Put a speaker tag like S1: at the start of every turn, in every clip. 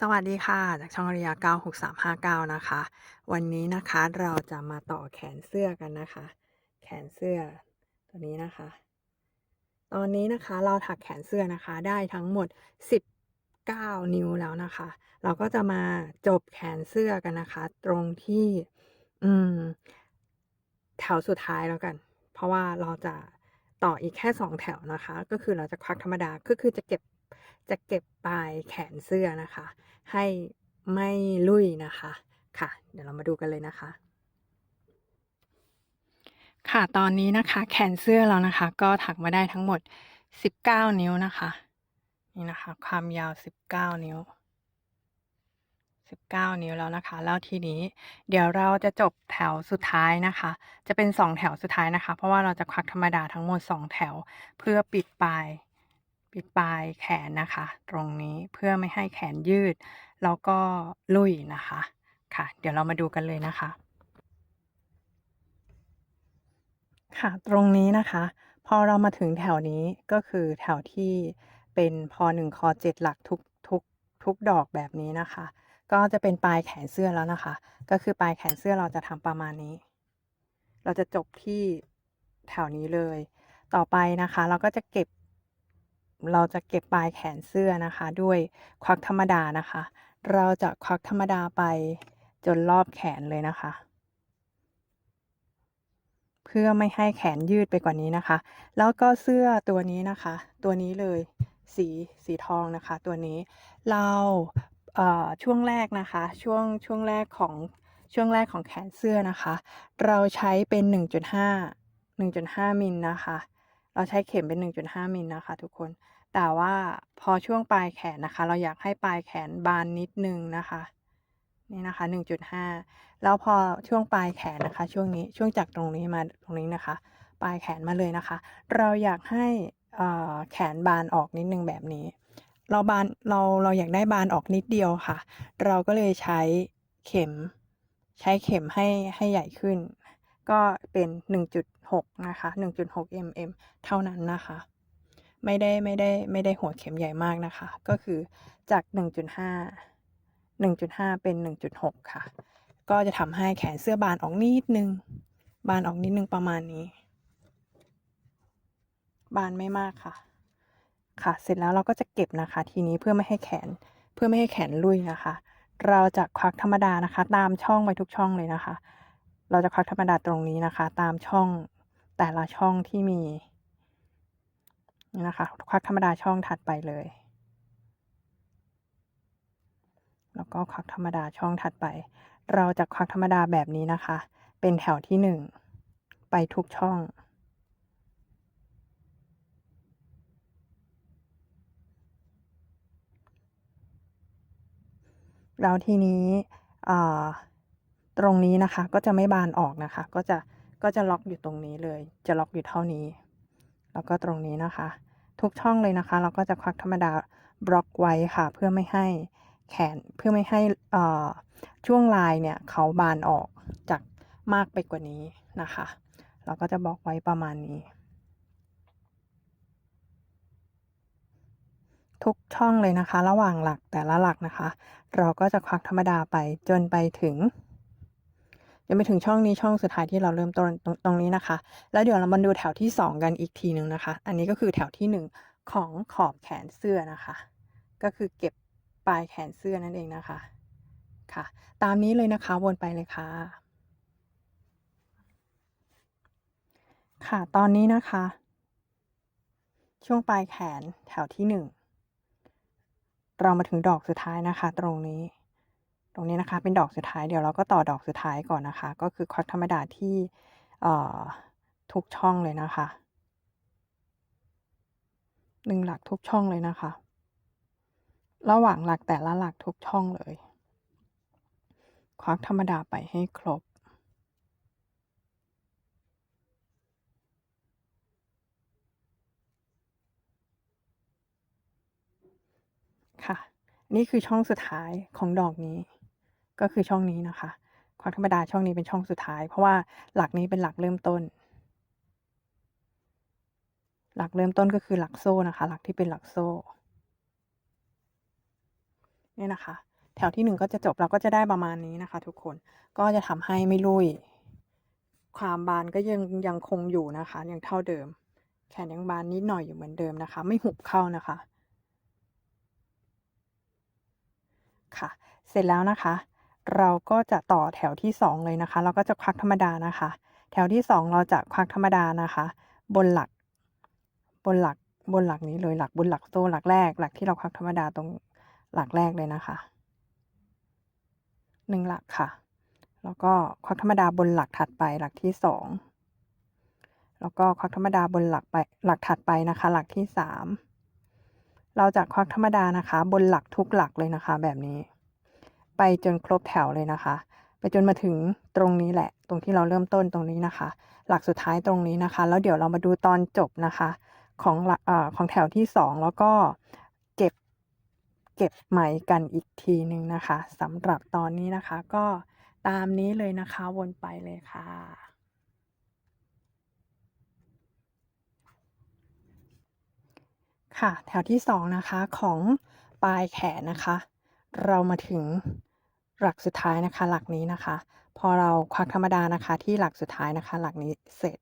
S1: สวัสดีค่ะ จากช่องอาริยา96359 นะคะ วันนี้นะคะเราจะมาต่อแขนเสื้อกันนะคะ แขนเสื้อตัวนี้นะคะ ตอนนี้นะคะเราถักแขนเสื้อนะคะ ได้ทั้งหมด 19 นิ้วแล้วนะคะ เราก็จะมาจบแขนเสื้อกันนะคะ ตรงที่ อืม แถวสุดท้ายแล้วกัน เพราะว่าเราจะต่ออีกแค่ 2 แถวนะคะ ก็คือเราจะควักธรรมดาก็คือจะเก็บ จะเก็บปลายแขนเสื้อนะคะ ให้ไม่ลุ่ยนะคะค่ะ เดี๋ยวเรามาดูกันเลยนะคะ ค่ะตอนนี้นะคะ แขนเสื้อเรานะคะ ก็ถักมาได้ทั้งหมด 19 นิ้วนะคะ นี่นะคะ ความยาว 19 นิ้ว 19 นิ้วแล้วนะคะแล้วทีนี้ เดี๋ยวเราจะจบแถวสุดท้ายนะคะ จะเป็น 2 แถวสุดท้ายนะคะ เพราะว่าเราจะควักธรรมดาทั้งหมด 2 แถวเพื่อปิดปลาย ปิดปลายแขนนะคะ ตรงนี้เพื่อไม่ให้แขนยืด แล้วก็ลุ่ยนะคะค่ะ เดี๋ยวเรามาดูกันเลยนะคะ ค่ะตรงนี้นะคะ พอเรามาถึงแถวนี้ก็คือแถวที่เป็นพ1ค7หลักทุกทุกทุกดอกแบบนี้นะคะ ก็จะเป็นปลายแขนเสื้อแล้วนะคะ ก็คือปลายแขนเสื้อเราจะทำประมาณนี้ เราจะจบที่แถวนี้เลย ต่อไปนะคะ เราก็จะเก็บ เราจะเก็บปลายแขนเสื้อนะคะ ด้วยควักธรรมดานะคะ เราจะควักธรรมดาไปจนรอบแขนเลยนะคะ เพื่อไม่ให้แขนยืดไปกว่านี้นะคะ แล้วก็เสื้อตัวนี้นะคะ ตัวนี้เลยสีสีทองนะคะ ตัวนี้เราเช่วงแรกนะคะ ช่วงช่วงแรกของช่วงแรกของแขนเสื้อนะคะ เราใช้เป็น 1.5 1.5มิลนะคะ เราใช้เข็มเป็น 1.5 มิลนะคะ ทุกคน แต่ว่าพอช่วงปลายแขนนะคะ เราอยากให้ปลายแขนบานนิดนึงนะคะ นี่นะคะ 1.5 แล้วพอช่วงปลายแขนนะคะ ช่วงนี้ช่วงจากตรงนี้มาตรงนี้นะคะ ปลายแขนมาเลยนะคะ เราอยากให้แขนบานออกนิดนึงแบบนี้ เราบานเราเราอยากได้บานออกนิดเดียวค่ะ เราก็เลยใช้เข็ม ใช้เข็มให้ให้ใหญ่ขึ้น ก็เป็น 1.6 นะคะ 1.6 mm เท่านั้นนะคะ ไม่ได้ไม่ได้ไม่ได้หัวเข็มใหญ่มากนะคะ ก็คือจาก 1.5 1.5 เป็น 1.6 ค่ะ ก็จะทำให้แขนเสื้อบานออกนิดนึง บานออกนิดนึงประมาณนี้ บานไม่มากค่ะ ค่ะ เสร็จแล้วเราก็จะเก็บนะคะ ทีนี้เพื่อไม่ให้แขน เพื่อไม่ให้แขนลุยนะคะ เราจะควักธรรมดานะคะ ตามช่องไปทุกช่องเลยนะคะเราจะควักธรรมดาตรงนี้นะคะ ตามช่อง แต่ละช่องที่มีนะคะควักธรรมดาช่องถัดไปเลย แล้วก็ควักธรรมดาช่องถัดไป เราจะควักธรรมดาแบบนี้นะคะ เป็นแถวที่หนึ่งไปทุกช่อง แล้วทีนี้ตรงนี้นะคะก็จะไม่บานออกนะคะ ก็จะ ก็จะล็อกอยู่ตรงนี้เลย จะล็อกอยู่เท่านี้ แล้วก็ตรงนี้นะคะ ทุกช่องเลยนะคะ เราก็จะควักธรรมดาบล็อกไว้ค่ะ เพื่อไม่ให้แขนเพื่อไม่ให้ช่วงลายเนี่ยเขาบานออกจากมากไปกว่านี้นะคะ เราก็จะบอกไว้ประมาณนี้ ทุกช่องเลยนะคะ ระหว่างหลักแต่ละหลักนะคะ เราก็จะควักธรรมดาไปจนไปถึง จนไปถึงช่องนี้ช่องสุดท้ายที่เราเริ่มต้นตรงตรงนี้นะคะ แล้วเดี๋ยวเรามาดูแถวที่ 2 กันอีกทีหนึ่งนะคะ อันนี้ก็คือแถวที่ 1 ของขอบแขนเสื้อนะคะ ก็คือเก็บปลายแขนเสื้อนั่นเองนะคะค่ะ ตามนี้เลยนะคะวนไปเลยค่ะ ค่ะตอนนี้นะคะ ช่วงปลายแขนแถวที่หนึ่งเรามาถึงดอกสุดท้ายนะคะ ตรงนี้ ตรงนี้นะคะเป็นดอกสุดท้ายเดี๋ยวเราก็ต่อดอกสุดท้ายก่อนนะคะ ก็คือควักธรรมดาที่ทุกช่องเลยนะคะหนึ่งหลักทุกช่องเลยนะคะ ระหว่างหลักแต่ละหลักทุกช่องเลย ควักธรรมดาไปให้ครบค่ะ นี่คือช่องสุดท้ายของดอกนี้ ก็คือช่องนี้นะคะ ควักธรรมดาช่องนี้เป็นช่องสุดท้าย เพราะว่าหลักนี้เป็นหลักเริ่มต้น หลักเริ่มต้นก็คือหลักโซ่นะคะ หลักที่เป็นหลักโซ่เนี่ยนะคะ แถวที่หนึ่งก็จะจบเราก็จะได้ประมาณนี้นะคะ ทุกคนก็จะทำให้ไม่ลุยความบานก็ยังยังคงอยู่นะคะ ยังเท่าเดิม แขนยังบานนิดหน่อยอยู่เหมือนเดิมนะคะ ไม่หุบเข้านะคะ ค่ะ เสร็จแล้วนะคะ เราก็จะต่อแถวที่สองเลยนะคะ เราก็จะควักธรรมดานะคะ แถวที่สองเราจะควักธรรมดานะคะ บนหลัก บนหลักบนหลักนี้เลยหลักบนหลักโซ่หลักแรก หลักที่เราควักธรรมดาตรงหลักแรกเลยนะคะหนึ่งหลักค่ะ แล้วก็ควักธรรมดาบนหลักถัดไปหลักที่สองแล้วก็ควักธรรมดาบนหลักไปหลักถัดไปนะคะ หลักที่สามเราจะควักธรรมดานะคะ บนหลักทุกหลักเลยนะคะ แบบนี้ ไปจนครบแถวเลยนะคะ ไปจนมาถึงตรงนี้แหละ ตรงที่เราเริ่มต้นตรงนี้นะคะ หลักสุดท้ายตรงนี้นะคะ แล้วเดี๋ยวเรามาดูตอนจบนะคะของอของแถวที่สองแล้วก็เก็บเก็บไหมกันอีกทีหนึ่งนะคะสำหรับตอนนี้นะคะก็ตามนี้เลยนะคะวนไปเลยค่ะ ค่ะแถวที่สองนะคะของปลายแขนนะคะ เรามาถึง หลักสุดท้ายนะคะ หลักนี้นะคะ พอเราควักธรรมดานะคะ ที่หลักสุดท้ายนะคะ หลักนี้เสร็จ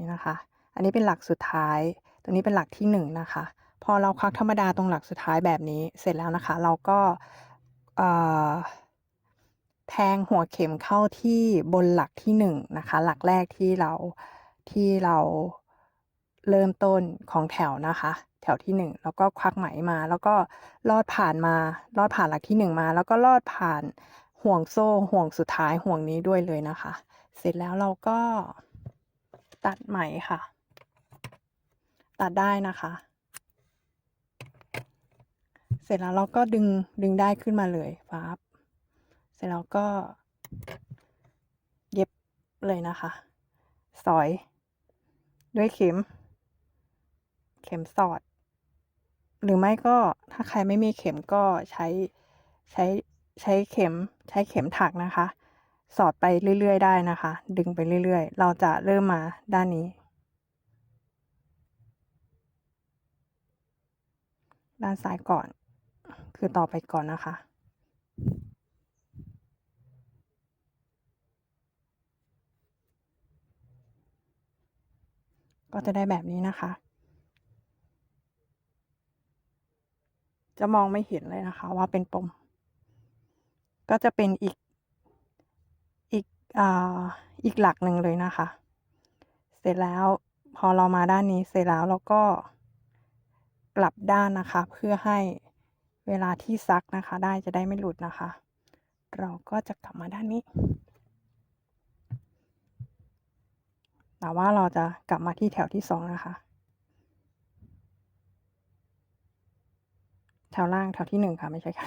S1: นี่นะคะ อันนี้เป็นหลักสุดท้าย ตรงนี้เป็นหลักที่หนึ่งนะคะ พอเราควักธรรมดาตรงหลักสุดท้ายแบบนี้เสร็จแล้วนะคะ เราก็เอ่อแทงหัวเข็มเข้าที่บนหลักที่หนึ่งนะคะ หลักแรกที่เราที่เรา เริ่มต้นของแถวนะคะ แถวที่หนึ่งแล้วก็ควักไหมมา แล้วก็ลอดผ่านมา ลอดผ่านหลักที่หนึ่งมา แล้วก็ลอดผ่านห่วงโซ่ห่วงสุดท้ายห่วงนี้ด้วยเลยนะคะ เสร็จแล้วเราก็ตัดไหมค่ะ ตัดได้นะคะ เสร็จแล้วเราก็ดึงดึงได้ขึ้นมาเลยฟับเสร็จแล้วก็เย็บเลยนะคะ สอยด้วยเข็ม ข็มสอด หรือไม่ก็ถ้าใครไม่มีเข็มก็ใช้ใช้ใช้เข็มใช้เข็มถักนะคะ สอดไปเรื่อย ๆ ได้นะคะ ดึงไปเรื่อย ๆ เราจะเริ่มมาด้านนี้ ด้านซ้ายก่อน คือต่อไปก่อนนะคะก็จะได้แบบนี้นะคะ จะมองไม่เห็นเลยนะคะ ว่าเป็นปม ก็จะเป็นอีกอีกอ่าอีกหลักหนึ่งเลยนะคะ เสร็จแล้วพอเรามาด้านนี้เสร็จแล้วเราก็กลับด้านนะคะ เพื่อให้เวลาที่ซักนะคะ ได้จะได้ไม่หลุดนะคะ เราก็จะกลับมาด้านนี้แต่ว่าเราจะกลับมาที่แถวที่สองนะคะ แถวล่างแถวที่หนึ่งค่ะ ไม่ใช่ค่ะ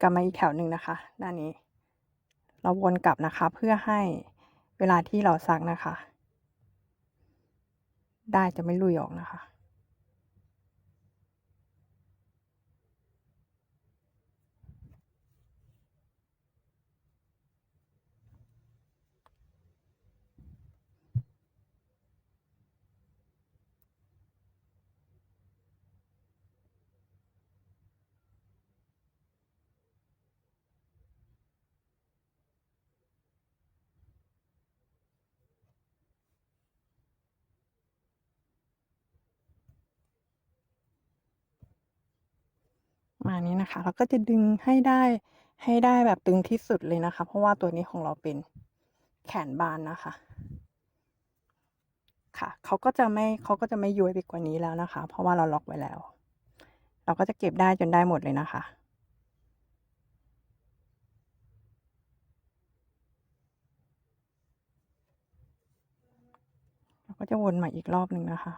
S1: กลับมาอีกแถวหนึ่งนะคะ ด้านนี้ เราวนกลับนะคะ เพื่อให้เวลาที่เราซักนะคะ ได้จะไม่ลุยออกนะคะ มานี้นะคะ เราก็จะดึงให้ได้ให้ได้แบบตึงที่สุดเลยนะคะ เพราะว่าตัวนี้ของเราเป็นแขนบานนะคะ ค่ะเขาก็จะไม่เขาก็จะไม่ย้วยไปกว่านี้แล้วนะคะ เพราะว่าเราล็อกไว้แล้ว เราก็จะเก็บได้จนได้หมดเลยนะคะเราก็จะวนมาอีกรอบหนึ่งนะคะ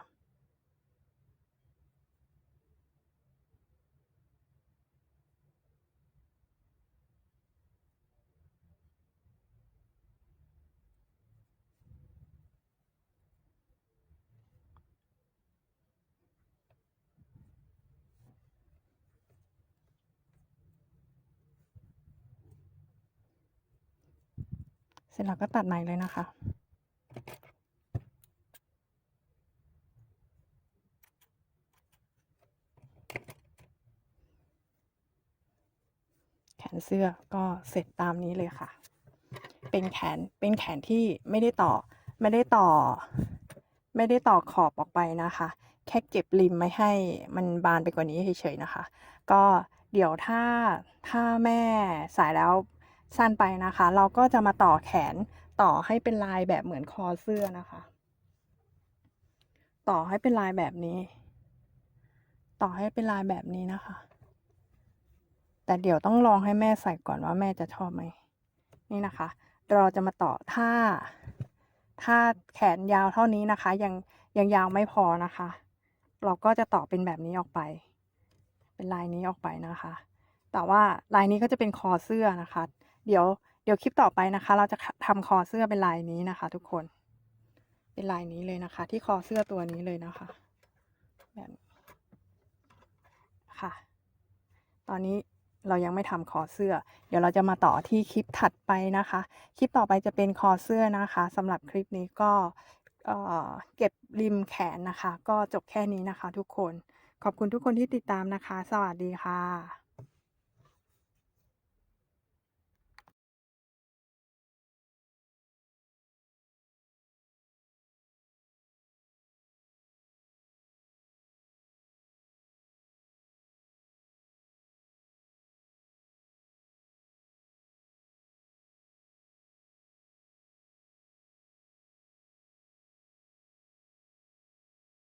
S1: สร็จแล้วก็ตัดไหม่เลยนะคะ แขนเสื้อก็เสร็จตามนี้เลยค่ะ เป็นแขน เป็นแขนที่ไม่ได้ต่อ ไม่ได้ต่อ ไม่ได้ต่อขอบออกไปนะคะ แค่เก็บริมไม่ให้มันบานไปกว่านี้เฉยๆนะคะ ก็เดี๋ยวถ้า ถ้าแม่สายแล้ว สั้นไปนะคะ เราก็จะมาต่อแขนต่อให้เป็นลายแบบเหมือนคอเสื้อนะคะ ต่อให้เป็นลายแบบนี้ ต่อให้เป็นลายแบบนี้นะคะ แต่เดี๋ยวต้องลองให้แม่ใส่ก่อนว่าแม่จะชอบไหมนี่นะคะ เราจะมาต่อถ้า ถ้าแขนยาวเท่านี้นะคะ ยังยังยาวไม่พอนะคะ เราก็จะต่อเป็นแบบนี้ออกไป เป็นลายนี้ออกไปนะคะ แต่ว่าลายนี้ก็จะเป็นคอเสื้อนะคะ เดี๋ยวเดี๋ยวคลิปต่อไปนะคะ เราจะทำคอเสื้อเป็นลายนี้นะคะ ทุกคน เป็นลายนี้เลยนะคะ ที่คอเสื้อตัวนี้เลยนะคะแบบค่ะ ตอนนี้เรายังไม่ทำคอเสื้อ เดี๋ยวเราจะมาต่อที่คลิปถัดไปนะคะ คลิปต่อไปจะเป็นคอเสื้อนะคะสำหรับคลิปนี้ก็เอ่อเก็บริมแขนนะคะ ก็จบแค่นี้นะคะ ทุกคน ขอบคุณทุกคนที่ติดตามนะคะ สวัสดีค่ะ